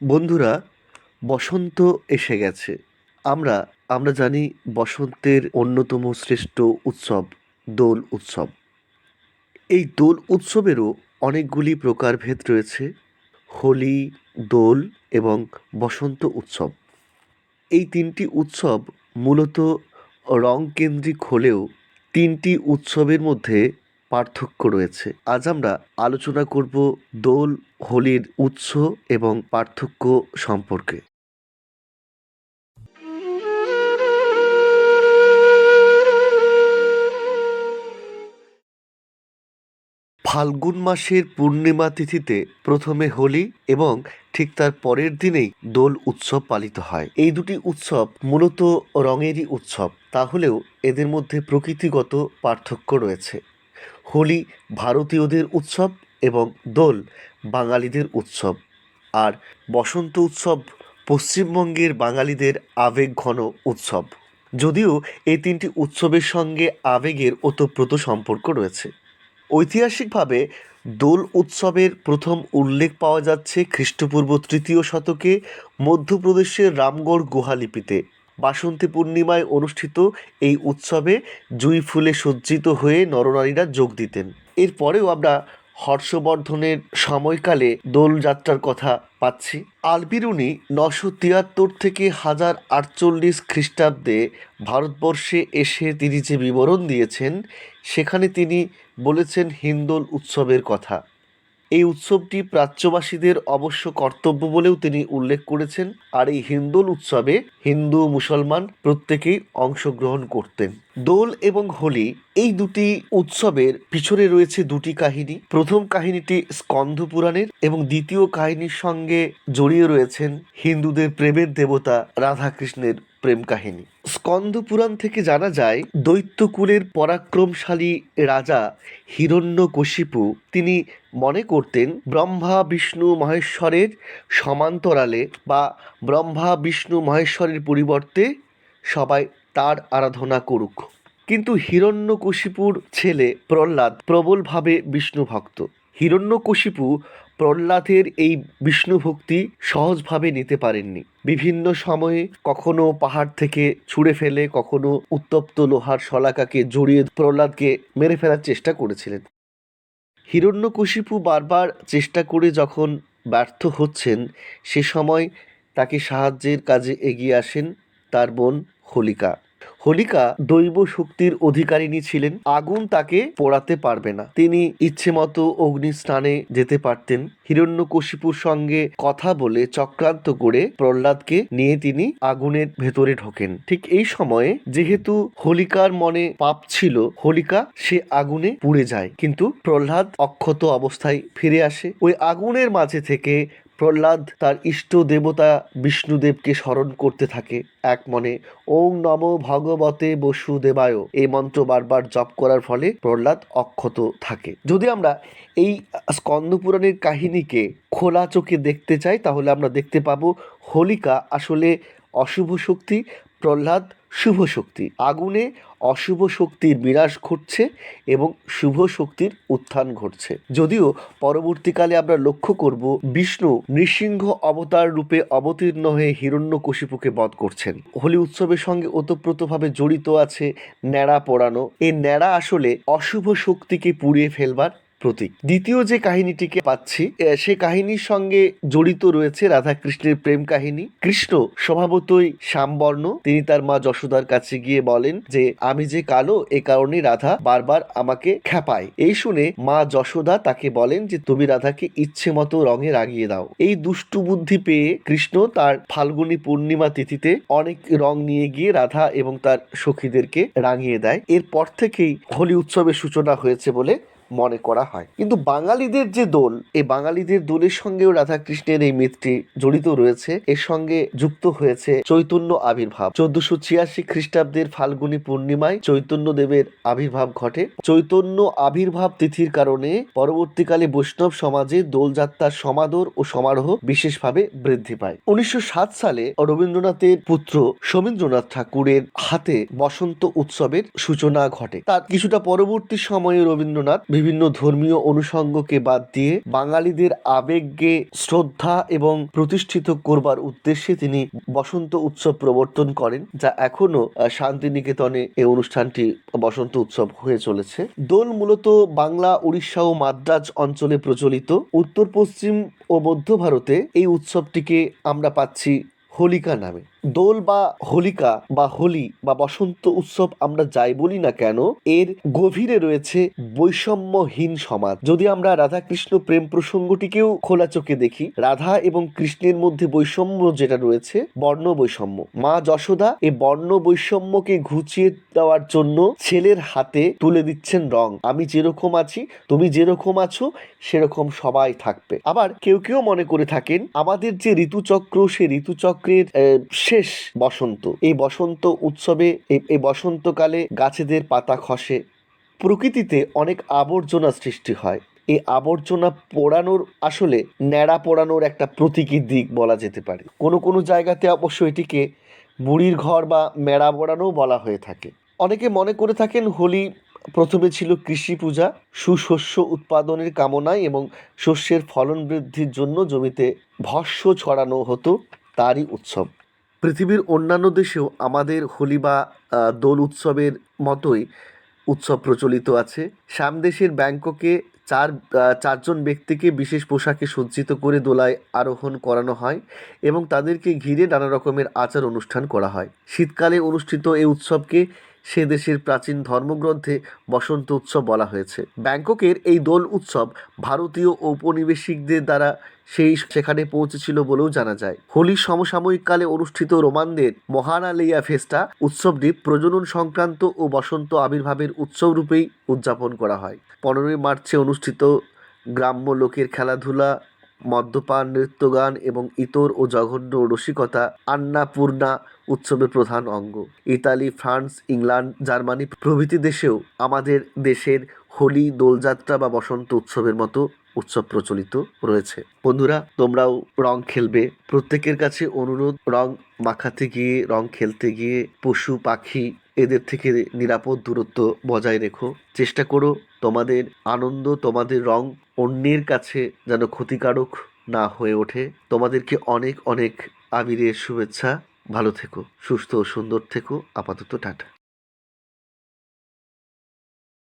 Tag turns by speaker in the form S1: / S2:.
S1: বন্ধুরা, বসন্ত এসে গেছে। আমরা আমরা জানি বসন্তের অন্যতম শ্রেষ্ঠ উৎসব, দোল উৎসব। এই দোল উৎসবেরও অনেকগুলি প্রকারভেদ রয়েছে, হোলি, দোল এবং বসন্ত উৎসব। এই তিনটি উৎসব মূলত রং কেন্দ্রিক হলেও তিনটি উৎসবের মধ্যে পার্থক্য রয়েছে। আজ আমরা আলোচনা করব দোল, হোলির উৎস এবং পার্থক্য সম্পর্কে। ফাল্গুন মাসের পূর্ণিমা তিথিতে প্রথমে হোলি এবং ঠিক তার পরের দিনেই দোল উৎসব পালিত হয়। এই দুটি উৎসব মূলত রঙেরই উৎসব, তাহলেও এদের মধ্যে প্রকৃতিগত পার্থক্য রয়েছে। হোলি ভারতীয়দের উৎসব এবং দোল বাঙালিদের উৎসব। আর বসন্ত উৎসব পশ্চিমবঙ্গের বাঙালিদের আবেগ ঘন উৎসব। যদিও এই তিনটি উৎসবের সঙ্গে আবেগের ওতপ্রোত সম্পর্ক রয়েছে। ঐতিহাসিকভাবে দোল উৎসবের প্রথম উল্লেখ পাওয়া যাচ্ছে খ্রিস্টপূর্ব তৃতীয় শতকে মধ্যপ্রদেশের রামগড় গুহালিপিতে বাসন্তী পূর্ণিমায় অনুষ্ঠিত এই উৎসবে জুই ফুলে সজ্জিত হয়ে নরনারীরা যোগ দিতেন। এরপরেও আমরা হর্ষবর্ধনের সময়কালে দোলযাত্রার কথা পাচ্ছি। আলবিরুনি নশো তিয়াত্তর থেকে হাজার আটচল্লিশ খ্রিস্টাব্দে ভারতবর্ষে এসে তিনি যে বিবরণ দিয়েছেন, সেখানে তিনি বলেছেন হিন্দোল উৎসবের কথা। এই উৎসবটি প্রাচ্যবাসীদের অবশ্য কর্তব্য বলেও তিনি উল্লেখ করেছেন, আর এই হিন্দোল উৎসবে হিন্দু, মুসলমান প্রত্যেকেই অংশগ্রহণ করতেন। দোল এবং হোলি এই দুটি উৎসবের পিছনে রয়েছে দুটি কাহিনী। প্রথম কাহিনীটি স্কন্ধ পুরাণের এবং দ্বিতীয় কাহিনীর সঙ্গে জড়িয়ে রয়েছেন হিন্দুদের প্রেমের দেবতা রাধাকৃষ্ণের প্রেম কাহিনী। স্কন্দ পুরাণ থেকে জানা যায়, দৈত্যকুলের পরাক্রমশালী রাজা হিরণ্যকশিপু, তিনি মনে করতেন ব্রহ্মা, বিষ্ণু, মহেশ্বরের সমান্তরালে বা ব্রহ্মা, বিষ্ণু, মহেশ্বরের পরিবর্তে সবাই তার আরাধনা করুক। কিন্তু হিরণ্যকশিপুর ছেলে প্রহ্লাদ প্রবলভাবে বিষ্ণু ভক্ত হিরণ্যকশিপু প্রহ্লাদের এই বিষ্ণুভক্তি সহজভাবে নিতে পারেননি। বিভিন্ন সময়ে কখনো পাহাড় থেকে ছুঁড়ে ফেলে, কখনো উত্তপ্ত লোহার শলাকাকে জড়িয়ে প্রহ্লাদকে মেরে ফেলার চেষ্টা করেছিলেন। হিরণ্যকশিপু বারবার চেষ্টা করে যখন ব্যর্থ হচ্ছেন, সে সময় তাকে সাহায্যের কাজে এগিয়ে আসেন তার বোন হোলিকা। হোলিকা দৈব শক্তির অধিকারিণী ছিলেন। আগুন তাকে পোড়াতে পারবে না। তিনি ইচ্ছে মতো অগ্নি স্নানে যেতে পারতেন। হিরণ্যকশিপুর সঙ্গে কথা বলে চক্রান্ত করে প্রহ্লাদকে নিয়ে তিনি আগুনের ভেতরে ঢোকেন। ঠিক এই সময়ে যেহেতু হোলিকার মনে পাপ ছিল, হোলিকা সে আগুনে পুড়ে যায়। কিন্তু প্রহ্লাদ অক্ষত অবস্থায় ফিরে আসে। ওই আগুনের মাঝে থেকে প্রহ্লাদ তার ইষ্ট দেবতা বিষ্ণুদেবকে স্মরণ করতে থাকে। এক মনে, ওং নম ভগবতে বসুদেবায়। এই মন্ত্র বারবার জপ করার ফলে প্রহ্লাদ অক্ষত থাকে। যদি আমরা এই স্কন্দপুরাণের কাহিনীকে খোলা চোখে দেখতে চাই, তাহলে আমরা দেখতে পাবো, হোলিকা আসলে অশুভ শক্তি। প্রহ্লাদ শুভ শক্তি। আগুনে অশুভ শক্তির বিনাশ ঘটছে এবং শুভ শক্তির উত্থান ঘটছে। যদিও পরবর্তীকালে আমরা লক্ষ্য করব, বিষ্ণু নৃসিংহ অবতার রূপে অবতীর্ণ হয়ে হিরণ্যকশিপুকে বধ করছেন। হোলি উৎসবের সঙ্গে ওতপ্রোতভাবে জড়িত আছে ন্যাড়া পোড়ানো। এই ন্যাড়া আসলে অশুভ শক্তিকে পুড়িয়ে ফেলবার প্রতীক। দ্বিতীয় যে কাহিনীটিকে পাচ্ছি সে কাহিনীর সঙ্গে জড়িত রয়েছে রাধাকৃষ্ণের প্রেম কাহিনী। কৃষ্ণ স্বভাবতই শ্যামবর্ণ। তিনি তার মা যশোদার কাছে গিয়ে বলেন যে, আমি যে কালো, এ কারণে রাধা বারবার আমাকে খ্যাপায়। এই শুনে মা যশোদা তাকে বলেন যে, তুমি রাধাকে ইচ্ছে মতো রঙে রাগিয়ে দাও। এই দুষ্টু বুদ্ধি পেয়ে কৃষ্ণ তার ফাল্গুনী পূর্ণিমা তিথিতে অনেক রং নিয়ে গিয়ে রাধা এবং তার সখীদেরকে রাঙিয়ে দেয়। এরপর থেকেই হোলি উৎসবের সূচনা হয়েছে বলে মনে করা হয়। কিন্তু বাঙালিদের যে দোল, এই বাঙালিদের দোলের সঙ্গেও রাধাকৃষ্ণের এই মিথটি জড়িত রয়েছে। এর সঙ্গে যুক্ত হয়েছে চৈতন্য আবির্ভাব। চোদ্দশো ছিয়াশি খ্রিস্টাব্দের ফাল্গুনী পূর্ণিমায় চৈতন্য দেবের আবির্ভাব ঘটে। চৈতন্য আবির্ভাব তিথির কারণে পরবর্তীকালে বৈষ্ণব সমাজে দোলযাত্রার সমাদর ও সমারোহ বিশেষভাবে বৃদ্ধি পায়। উনিশশো সাত সালে রবীন্দ্রনাথের পুত্র সমীন্দ্রনাথ ঠাকুরের হাতে বসন্ত উৎসবের সূচনা ঘটে। তার কিছুটা পরবর্তী সময়ে রবীন্দ্রনাথ বিভিন্ন ধর্মীয় অনুষঙ্গকে বাদ দিয়ে বাঙালিদের আবেগকে শ্রদ্ধা এবং প্রতিষ্ঠিত করবার উদ্দেশ্যে তিনি বসন্ত উৎসব প্রবর্তন করেন, যা এখনও শান্তিনিকেতনে এই অনুষ্ঠানটি বসন্ত উৎসব হয়ে চলেছে। দোল মূলত বাংলা, উড়িষ্যা ও মাদ্রাজ অঞ্চলে প্রচলিত। উত্তর পশ্চিম ও মধ্য ভারতে এই উৎসবটিকে আমরা পাচ্ছি হোলিকা নামে। দোল বা হোলিকা বা হোলি বা বসন্ত উৎসব আমরা যাই বলি না কেন, এর গভীরে রয়েছে বৈষম্যহীন সমাজ। যদি আমরা রাধা কৃষ্ণ প্রেম প্রসঙ্গটিকেও খোলা চোখে দেখি, রাধা এবং কৃষ্ণের মধ্যে বৈষম্য যেটা রয়েছে, বর্ণ বৈষম্য। মা যশোদা এই বর্ণ বৈষম্যকে ঘুচিয়ে দেওয়ার জন্য ছেলের হাতে তুলে দিচ্ছেন রং। আমি যেরকম আছি, তুমি যেরকম আছো, সেরকম সবাই থাকবে। আবার কেউ কেউ মনে করে থাকেন, আমাদের যে ঋতুচক্র সে ঋতুচক্রের শেষ বসন্ত। এই বসন্ত উৎসবে, এই- বসন্তকালে গাছেদের পাতা খসে। প্রকৃতিতে অনেক আবর্জনা সৃষ্টি হয়। এই আবর্জনা পোড়ানোর আসলে ন্যাড়া পোড়ানোর একটা প্রতীকী দিক বলা যেতে পারে। কোনো কোনো জায়গাতে অবশ্য এটিকে বুড়ির ঘর বা মেড়া পোড়ানোও বলা হয়ে থাকে। অনেকে মনে করে থাকেন হোলি প্রথমে ছিল কৃষি পূজা, সুশস্য উৎপাদনের কামনায় এবং শস্যের ফলন বৃদ্ধির জন্য জমিতে ভস্য ছড়ানো হতো তারই উৎসব। পৃথিবীর অন্যান্য দেশেও আমাদের হোলি বা দোল উৎসবের মতোই উৎসব প্রচলিত আছে। সামদেশের ব্যাংককে চার চারজন ব্যক্তিকে বিশেষ পোশাকে সজ্জিত করে দোলায় আরোহণ করানো হয় এবং তাদেরকে ঘিরে নানা রকমের আচার অনুষ্ঠান করা হয়। শীতকালে অনুষ্ঠিত এই উৎসবকে সে দেশের প্রাচীন ধর্মগ্রন্থে বসন্ত উৎসব বলা হয়েছে। ব্যাংককের এই দোল উৎসব ভারতীয় ঔপনিবেশিকদের দ্বারা সেই সেখানে পৌঁছেছিল বলেও জানা যায়। হোলির সমসাময়িক কালে অনুষ্ঠিত রোমানদের মহানালেইয়া ফেস্টা উৎসবটি প্রজনন সংক্রান্ত ও বসন্ত আবির্ভাবের উৎসব রূপেই উদযাপন করা হয়। পনেরোই মার্চে অনুষ্ঠিত গ্রাম্য লোকের খেলাধুলা মদ্যপান, নৃত্যগান এবং ইতর ও জঘন্য রসিকতা আন্নাপূর্ণা উৎসবের প্রধান অঙ্গ। ইতালি, ফ্রান্স, ইংল্যান্ড, জার্মানি প্রভৃতি দেশেও আমাদের দেশের হোলি, দোলযাত্রা বা বসন্ত উৎসবের মতো উৎসব প্রচলিত রয়েছে। বন্ধুরা, তোমরাও রং খেলবে। প্রত্যেকের কাছে অনুরোধ, রং মাখাতে গিয়ে, রং খেলতে গিয়ে পশু, পাখি এদের থেকে নিরাপদ দূরত্ব বজায় রেখো। চেষ্টা করো তোমাদের আনন্দ, তোমাদের রং অন্যের কাছে যেন ক্ষতিকারক না হয়ে ওঠে। তোমাদেরকে অনেক অনেক আবিরের শুভেচ্ছা। ভালো থেকো, সুস্থ ও সুন্দর থেকো। আপাতত টাটা।